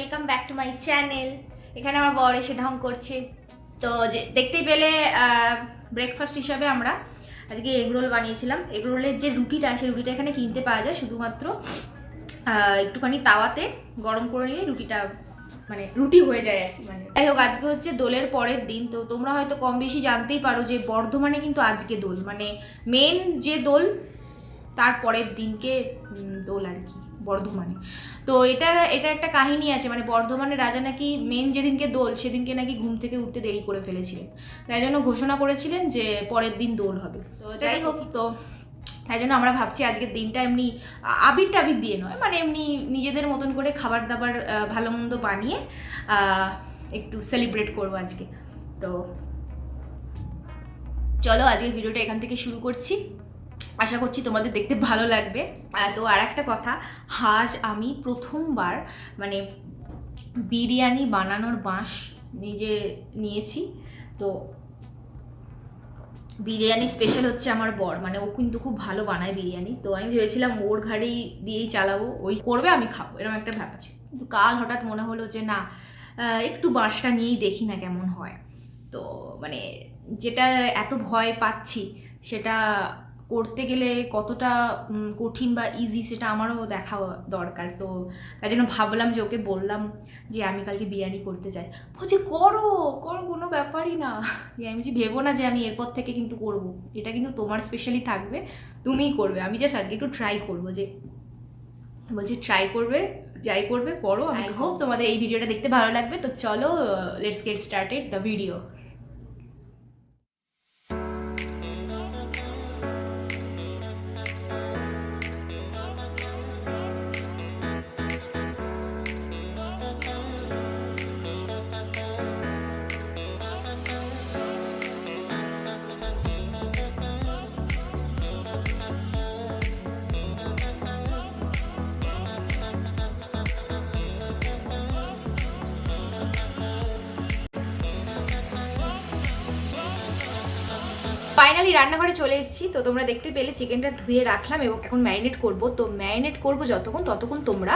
Welcome back to my channel এখানে আমার বর এসে ঢং করছে। তো দেখতেই পেলে ব্রেকফাস্ট হিসাবে আমরা আজকে এগরোল বানিয়েছিলাম। এগরোলের যে রুটিটা, সেই রুটিটা এখানে কিনতে পাওয়া যায় শুধুমাত্র একটুখানি তাওয়াতে গরম করে নিলে রুটিটা মানে রুটি হয়ে যায় আর কি মানে। যাই হোক, আজকে হচ্ছে দোলের পরের দিন, তো তোমরা হয়তো কম বেশি জানতেই পারো যে বর্ধমানে কিন্তু আজকে দোল মানে মেন যে দোল, তার পরের দিনকে দোল আর কি। বর্ধমানে। তো এটা এটা একটা কাহিনী আছে মানে বর্ধমানের রাজা নাকি মেন যেদিনকে দোল সেদিনকে নাকি ঘুম থেকে উঠতে দেরি করে ফেলেছিলেন। তাই জন্য ঘোষণা করেছিলেন যে পরের দিন দোল হবে। তো যাই হোক তো তাই জন্য আমরা ভাবছি আজকের দিনটা এমনি আবির টাবির দিয়ে নয় মানে এমনি নিজেদের মতন করে খাবার দাবার ভালো মন্দ বানিয়ে একটু সেলিব্রেট করব আজকে। তো চলো আজকের ভিডিওটা এখান থেকে শুরু করছি। আশা করছি তোমাদের দেখতে ভালো লাগবে। তো আর একটা কথা, আজ আমি প্রথমবার মানে বিরিয়ানি বানানোর বাঁশ নিজে নিয়েছি। তো বিরিয়ানি স্পেশাল হচ্ছে আমার বর মানে ও কিন্তু খুব ভালো বানায় বিরিয়ানি। তো আমি ভেবেছিলাম ওর ঘাড়েই দিয়েই চালাবো, ওই করবে, আমি খাব, এরকম একটা ব্যাপার ছিল। কিন্তু কাল হঠাৎ মনে হলো যে না একটু বাঁশটা নিয়েই দেখি না কেমন হয়। তো মানে যেটা এত ভয় পাচ্ছি, সেটা করতে গেলে কতটা কঠিন বা ইজি সেটা আমারও দেখা দরকার। তো তাই জন্য ভাবলাম যে ওকে বললাম যে আমি কালকে বিরিয়ানি করতে চাই। বলছে করো করো কোনো ব্যাপারই না। দিয়ে আমি বলছি ভেবো না যে আমি এরপর থেকে কিন্তু করব। এটা কিন্তু তোমার স্পেশালি থাকবে তুমিই করবে। আমি জাস্ট আজকে একটু ট্রাই করব যে বলছি ট্রাই করবে যাই করবে করো। আই হোপ তোমাদের এই ভিডিওটা দেখতে ভালো লাগবে। তো চলো let's get started the video finally রান্নাঘরে চলে এসেছি। তো তোমরা দেখতে পেলে চিকেনটা ধুয়ে রাখলাম এবং এখন ম্যারিনেট করব। তো ম্যারিনেট করব যতক্ষণ, ততক্ষণ তোমরা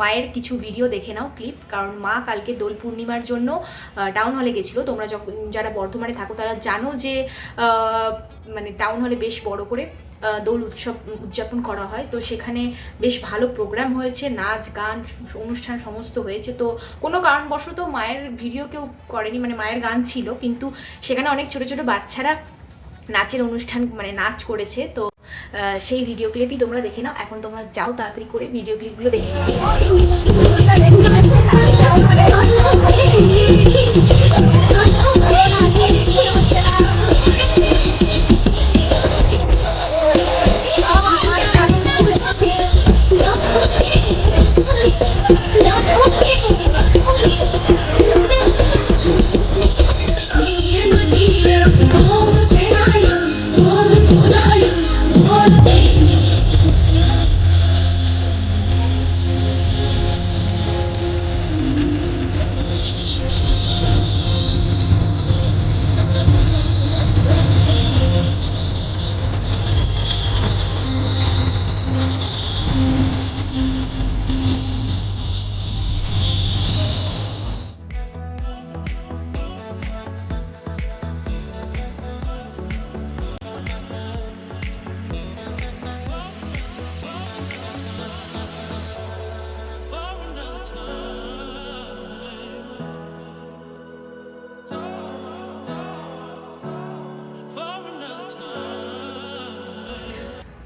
মায়ের কিছু ভিডিও দেখে নাও ক্লিপ কারণ মা কালকে দোল পূর্ণিমার জন্য টাউন হলে গেছিল। তোমরা যখন যারা বর্ধমানে থাকো তারা জানো যে মানে টাউন হলে বেশ বড় করে দোল উৎসব উদযাপন করা হয়। তো সেখানে বেশ ভালো প্রোগ্রাম হয়েছে, নাচ, গান অনুষ্ঠান সমস্ত হয়েছে। তো কোনো কারণবশত মায়ের ভিডিও কেউ করেনি মানে মায়ের গান ছিল। কিন্তু সেখানে অনেক ছোট ছোট বাচ্চারা নাচের অনুষ্ঠান মানে নাচ করেছে, তো সেই ভিডিও ক্লিপই তোমরা দেখে নাও। এখন তোমরা যাও তাড়াতাড়ি করে ভিডিও ক্লিপগুলো দেখে নাও।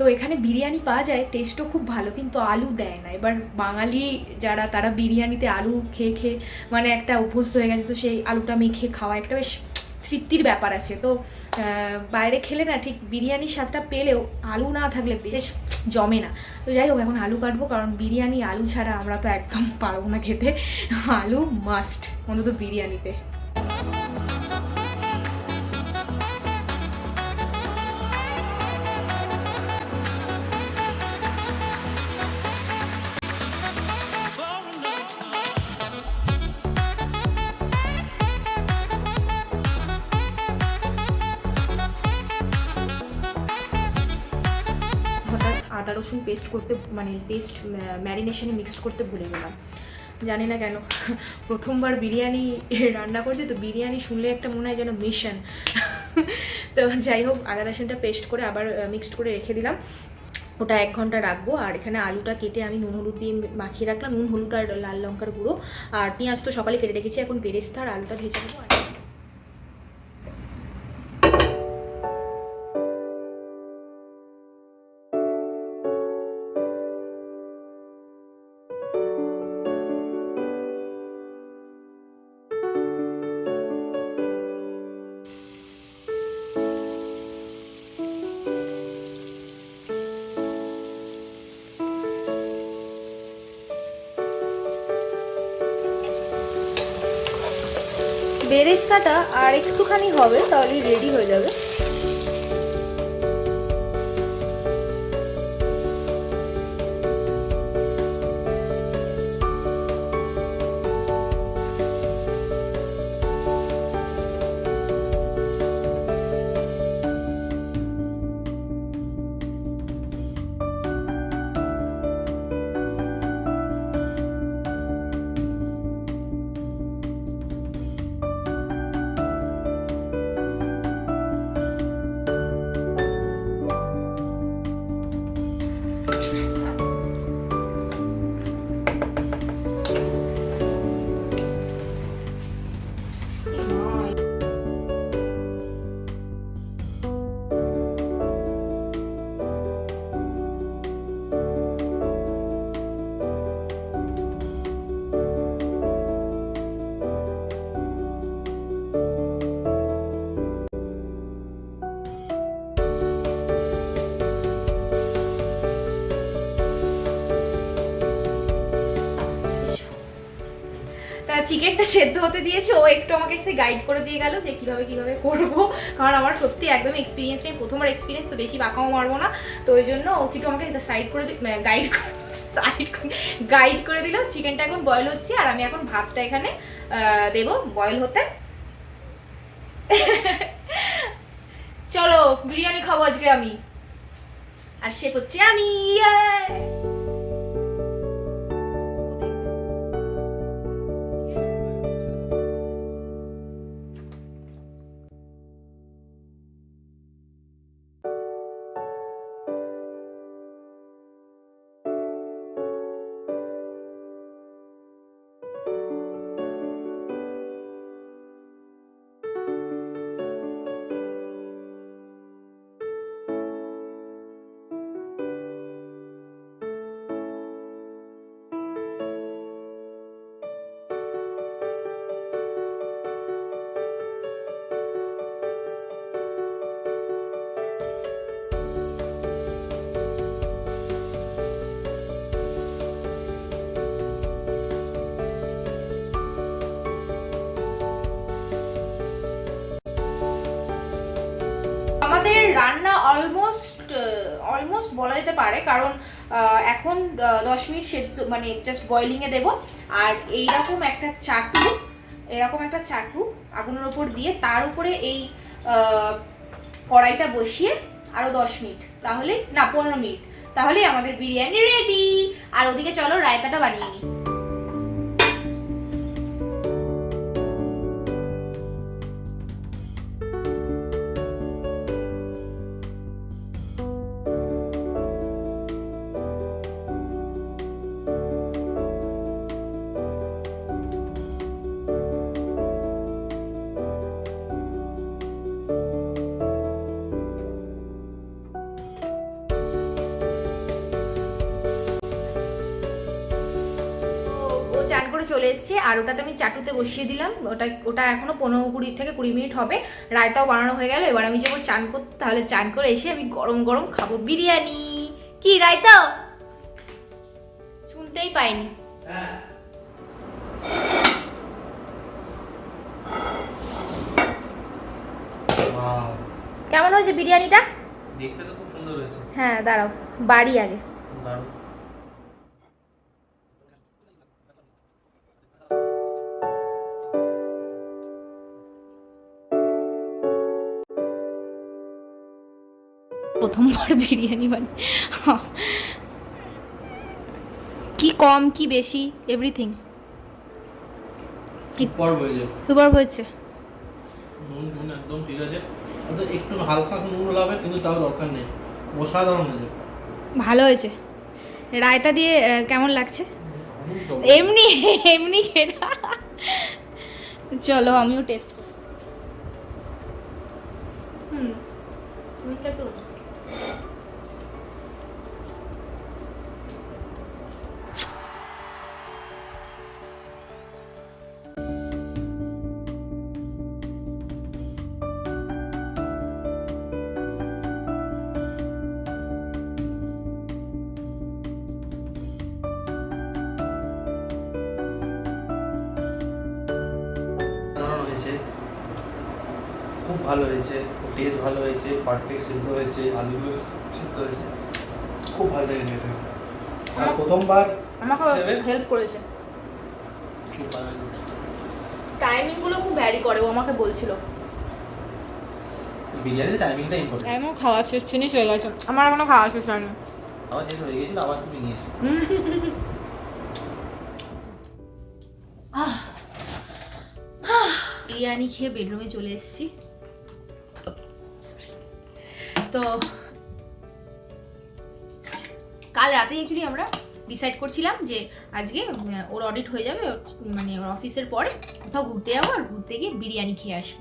তো এখানে বিরিয়ানি পাওয়া যায় টেস্টও খুব ভালো, কিন্তু আলু দেয় না। এবার বাঙালি যারা, তারা বিরিয়ানিতে আলু খেয়ে খেয়ে মানে একটা অভ্যস্ত হয়ে গেছে, তো সেই আলুটা মেখে খাওয়া একটা বেশ তৃপ্তির ব্যাপার আছে। তো বাইরে খেলে না ঠিক বিরিয়ানির স্বাদটা পেলেও আলু না থাকলে বেশ জমে না। তো যাই হোক, এখন আলু কাটবো, কারণ বিরিয়ানি আলু ছাড়া আমরা তো একদম পারব না খেতে। আলু মাস্ট অন্তত বিরিয়ানিতে। আদা, রসুন পেস্ট করতে মানে পেস্ট ম্যারিনেশনে মিক্সড করতে ভুলে গেলাম। জানি না কেন, প্রথমবার বিরিয়ানি রান্না করছে, তো বিরিয়ানি শুনলে একটা মনে হয় যেন মিশন তো যাই হোক, আদা, রসুনটা পেস্ট করে আবার মিক্সড করে রেখে দিলাম। ওটা এক ঘণ্টা রাখব, আর এখানে আলুটা কেটে আমি নুন, হলুদ দিয়ে মাখিয়ে রাখলাম, নুন, হলুদ আর লাল লঙ্কার গুঁড়ো। আর পেঁয়াজ তো সকালে কেটে রেখেছি, এখন বেরেস্তা আর আলুটা ভেজে নেব। বেরেস্তাটা আর একটুখানি হবে তাহলে রেডি হয়ে যাবে। চিকেনটা সেদ্ধ হতে দিয়েছে, ও একটু আমাকে এসে গাইড করে দিয়ে গেল যে কীভাবে কীভাবে করব। কারণ আমার সত্যি একদম এক্সপিরিয়েন্স নেই, প্রথমবার এক্সপিরিয়েন্স তো বেশি বাঁকাও মারবো না। তো ওই জন্য ও একটু আমাকে সাইড করে গাইড সাইড গাইড করে দিল, চিকেনটা এখন বয়েল হচ্ছে, আর আমি এখন ভাতটা এখানে দেবো বয়েল হতে। চলো, বিরিয়ানি খাব আজকে আমি। আর সে হচ্ছে আমি অলমোস্ট অলমোস্ট বলা যেতে পারে, কারণ এখন দশ মিনিট সেদ্ধ মানে জাস্ট বয়লিংয়ে দেবো, আর এইরকম একটা চাটু, এরকম একটা চাটু আগুনের ওপর দিয়ে তার উপরে এই কড়াইটা বসিয়ে আরও দশ মিনিট, তাহলে, না, পনেরো মিনিট তাহলে আমাদের বিরিয়ানি রেডি আর ওদিকে চলো রায়তাটা বানিয়ে নিই। চলে এসেছে আর ওটাতে আমি চাটুতে বসিয়ে দিলাম। ওটা ওটা এখনও পনেরো কুড়ি থেকে কুড়ি মিনিট হবে। রায়তাও বানানো হয়ে গেল এবার আমি যাব চান করতে। তাহলে চান করে এসে আমি গরম গরম খাব। বিরিয়ানি! কি রায়তা? শুনতেই পাইনি। কেমন হয়েছে বিরিয়ানিটা? দেখতে তো খুব সুন্দর হয়েছে। হ্যাঁ দাঁড়াও বাড়ি আগে। দারুণ প্রথমবার বিরিয়ানি বানি কি কম কি বেশি এভরিথিং দুবার হয়েছে। নুন নুন একদম ঠিক আছে। একটু হালকা নুন হলে কিন্তু তাও দরকার নেই। অসাধারণ হয়ে ভালো হয়েছে। রায়তা দিয়ে কেমন লাগছে? এমনি এমনি খেলা। চলো আমিও টেস্ট করি। হুম ভালো হয়েছে টেস্ট ভালো হয়েছে পারফেক্ট সিদ্ধ হয়েছে আলুগুলো সিদ্ধ হয়েছে। খুব ভালো লেগেছে আর প্রথমবার আমাকে হেল্প করেছে। খুব ভালো লেগেছে টাইমিংগুলো খুব ভ্যারি করে ও আমাকে বলছিল। বিরিয়ানির টাইমিংটা ইম্পর্টেন্ট এমন খাওয়া শেষ ফিনিশ হয়ে গেছে। আমার এখনও খাওয়া শেষ হয়নি। আবার শেষ হয়ে গেছিল আবার তুমি নিয়েছো বিরিয়ানি খেয়ে বেডরুমে চলে এসেছি। তো কাল রাতে অ্যাকচুয়ালি আমরা ডিসাইড করছিলাম যে আজকে ওর অডিট হয়ে যাবে মানে ওর অফিসের পরে কোথাও ঘুরতে যাব আর ঘুরতে গিয়ে বিরিয়ানি খেয়ে আসব।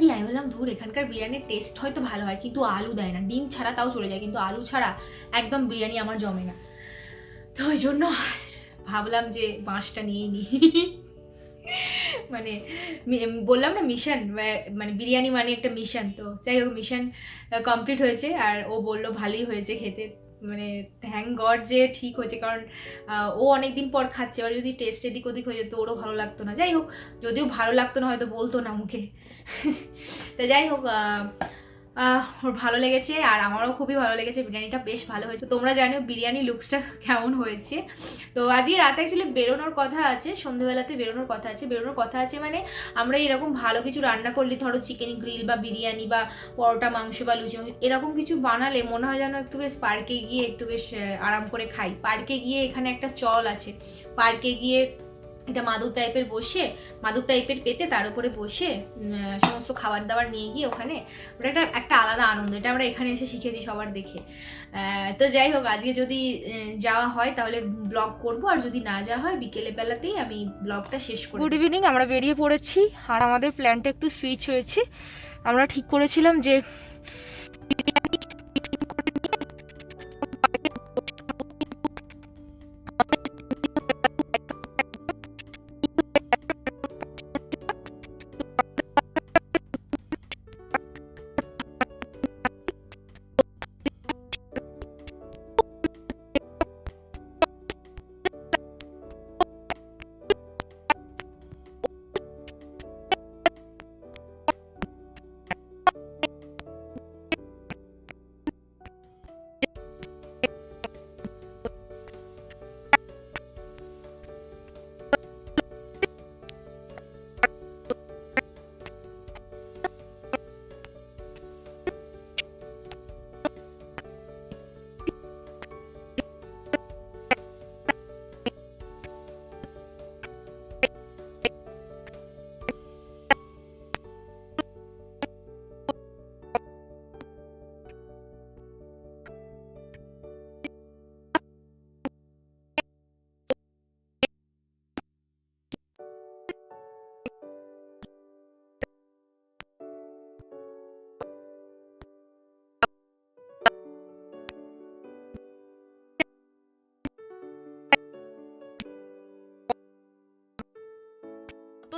দিয়ে আমি বললাম, ধুর, এখানকার বিরিয়ানির টেস্ট হয়তো ভালো হয়, কিন্তু আলু দেয় না। ডিম ছাড়া তাও চলে যায়, কিন্তু আলু ছাড়া একদম বিরিয়ানি আমার জমে না। তো ওই জন্য ভাবলাম যে বাঁশটা নিয়েই নিই মানে বললাম না মিশন মানে বিরিয়ানি মানে একটা মিশন তো। যাই হোক মিশন কমপ্লিট হয়েছে। আর ও বলল ভালোই হয়েছে খেতে। মানে থ্যাংক গড যে ঠিক হয়েছে। কারণ ও অনেক দিন পর খাচ্ছে। এবার যদি টেস্ট এদিক ওদিক হয়ে যেত, ওরও ভালো লাগতো না। যাই হোক, যদিও ভালো লাগতো না, হয়তো বলতো না মুখে। তা যাই হোক ওর ভালো লেগেছে আর আমারও খুবই ভালো লেগেছে, বিরিয়ানিটা বেশ ভালো হয়েছে। তোমরা জানো বিরিয়ানি লুকসটা কেমন হয়েছে। তো আজকে রাতে অ্যাকচুয়ালি বেরোনোর কথা আছে সন্ধ্যেবেলাতে বেরোনোর কথা আছে। বেরোনোর কথা আছে মানে আমরা এরকম ভালো কিছু রান্না করলে, ধরো চিকেন গ্রিল বা বিরিয়ানি বা পরোটা, মাংস বা লুচি মাংস এরকম কিছু বানালে মনে হয় যেন একটু বেশ পার্কে গিয়ে একটু বেশ আরাম করে খাই। পার্কে গিয়ে এখানে একটা চল আছে। পার্কে গিয়ে এটা মাদুর টাইপের বসে মাদুর টাইপের পেতে তার উপরে বসে সমস্ত খাবার দাবার নিয়ে গিয়ে ওখানে ওটা একটা একটা আলাদা আনন্দ এটা আমরা এখানে এসে শিখেছি সবার দেখে। তো যাই হোক আজকে যদি যাওয়া হয় তাহলে ব্লগ করব আর যদি না যাওয়া হয় বিকেলে বেলাতেই আমি ব্লগটা শেষ করব গুড ইভিনিং আমরা বেরিয়ে পড়েছি আর আমাদের প্ল্যানটা একটু সুইচ হয়েছে। আমরা ঠিক করেছিলাম যে তো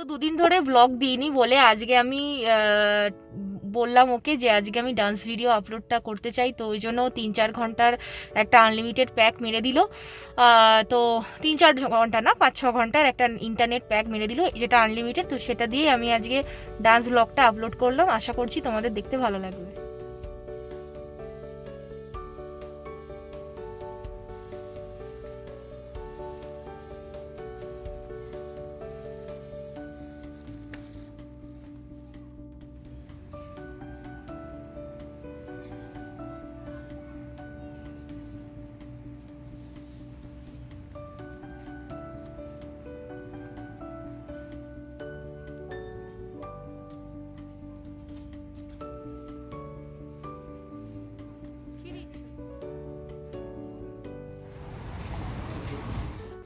দুদিন ধরে ব্লগ দিইনি বলে আজকে আমি বললাম ওকে যে আজকে আমি ডান্স ভিডিও আপলোডটা করতে চাই, তো ওই জন্য তিন চার ঘণ্টার একটা আনলিমিটেড প্যাক মেরে দিল। তো তিন চার ঘণ্টা না, পাঁচ ছ ঘণ্টার একটা ইন্টারনেট প্যাক মেরে দিল, যেটা আনলিমিটেড তো সেটা দিয়ে আমি আজকে ডান্স ব্লগটা আপলোড করলাম। আশা করছি তোমাদের দেখতে ভালো লাগবে।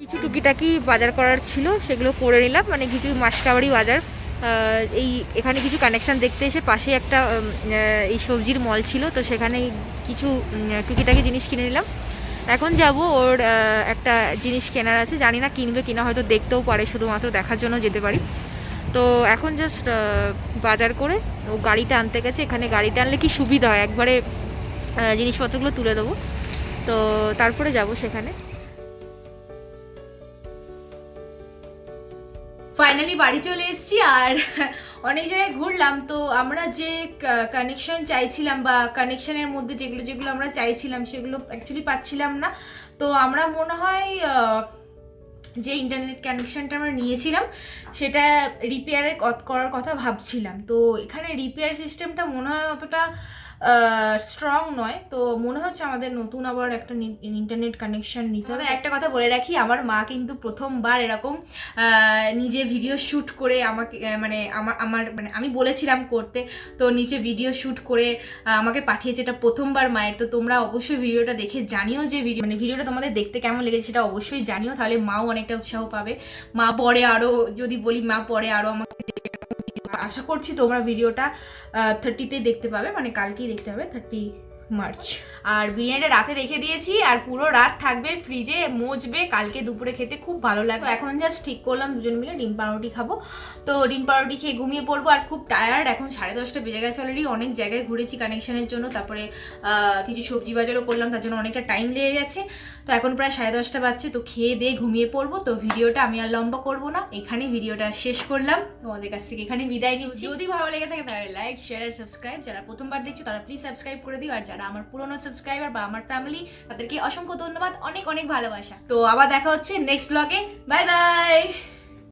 কিছু টুকিটাকি বাজার করার ছিল, সেগুলো করে নিলাম। মানে কিছু মাসকাবাড়ি বাজার। এই এখানে কিছু কানেকশান দেখতে এসে পাশে একটা এই সবজির মল ছিল, তো সেখানে কিছু টুকিটাকি জিনিস কিনে নিলাম। এখন যাব ওর একটা জিনিস কেনার আছে। জানি না কিনবে কিনা, হয়তো দেখতেও পারে, শুধুমাত্র দেখার জন্য যেতে পারি। তো এখন জাস্ট বাজার করে ও গাড়িটা আনতে গেছে। এখানে গাড়িটা আনলে কি সুবিধা হয়? একবারে জিনিসপত্রগুলো তুলে দেবো। তো তারপরে যাব সেখানে। ফাইনালি বাড়ি চলে এসেছি আর অনেক জায়গায় ঘুরলাম। তো আমরা যে কানেকশন চাইছিলাম বা কানেকশনের মধ্যে যেগুলো যেগুলো আমরা চাইছিলাম, সেগুলো অ্যাকচুয়ালি পাচ্ছিলাম না। তো আমরা মনে হয় যে ইন্টারনেট কানেকশনটা আমরা নিয়েছিলাম, সেটা রিপেয়ারের করার কথা ভাবছিলাম। তো এখানে রিপেয়ার সিস্টেমটা মনে হয় অতটা স্ট্রং নয়। তো মনে হচ্ছে আমাদের নতুন আবার একটা ইন্টারনেট কানেকশন নিতে হবে। একটা কথা বলে রাখি, আমার মা কিন্তু প্রথমবার এরকম নিজে ভিডিও শ্যুট করে আমাকে মানে আমার আমার মানে আমি বলেছিলাম করতে, তো নিচে ভিডিও শ্যুট করে আমাকে পাঠিয়েছে। এটা প্রথমবার মায়ের। তো তোমরা অবশ্যই ভিডিওটা দেখে জানিও যে ভিডিও মানে ভিডিওটা তোমাদের দেখতে কেমন লেগেছে সেটা অবশ্যই জানিও। তাহলে মাও অনেকটা উৎসাহ পাবে। মা পরে আরও যদি বলি মা পরে আরও আমাকে আশা করছি তোমরা ভিডিওটা থার্টিতে দেখতে পাবে মানে কালকেই দেখতে পাবে থার্টি মার্চ। আর বিরিয়ানিটা রাতে রেখে দিয়েছি আর পুরো রাত থাকবে ফ্রিজে মজবে কালকে দুপুরে খেতে খুব ভালো লাগবে। এখন জাস্ট ঠিক করলাম দুজন মিলে ডিম পাউরুটি খাব। তো ডিম পাউরুটি খেয়ে ঘুমিয়ে পড়ব আর খুব টায়ার্ড এখন সাড়ে দশটা বেজে গেছে অলরেডি অনেক জায়গায় ঘুরেছি কানেকশনের জন্য তারপরে কিছু সবজি বাজারও করলাম তার জন্য অনেকটা টাইম লেগে গেছে। তো এখন প্রায় সাড়ে দশটা বাজছে তো খেয়ে দিয়ে ঘুমিয়ে পড়ব। তো ভিডিওটা আমি আর লম্বা করব না এখানে ভিডিওটা শেষ করলাম। তোমাদের কাছ থেকে এখানে বিদায় নিচ্ছি। যদি ভালো লেগে থাকে তাহলে লাইক শেয়ার আর সাবস্ক্রাইব যারা প্রথমবার দেখছ তারা প্লিজ সাবস্ক্রাইব করে দিও আর যারা আমার পুরনো সাবস্ক্রাইবার বা আমার ফ্যামিলি তাদেরকে অসংখ্য ধন্যবাদ, অনেক অনেক ভালোবাসা। তো আবার দেখা হচ্ছে নেক্সট ব্লগে বাই বাই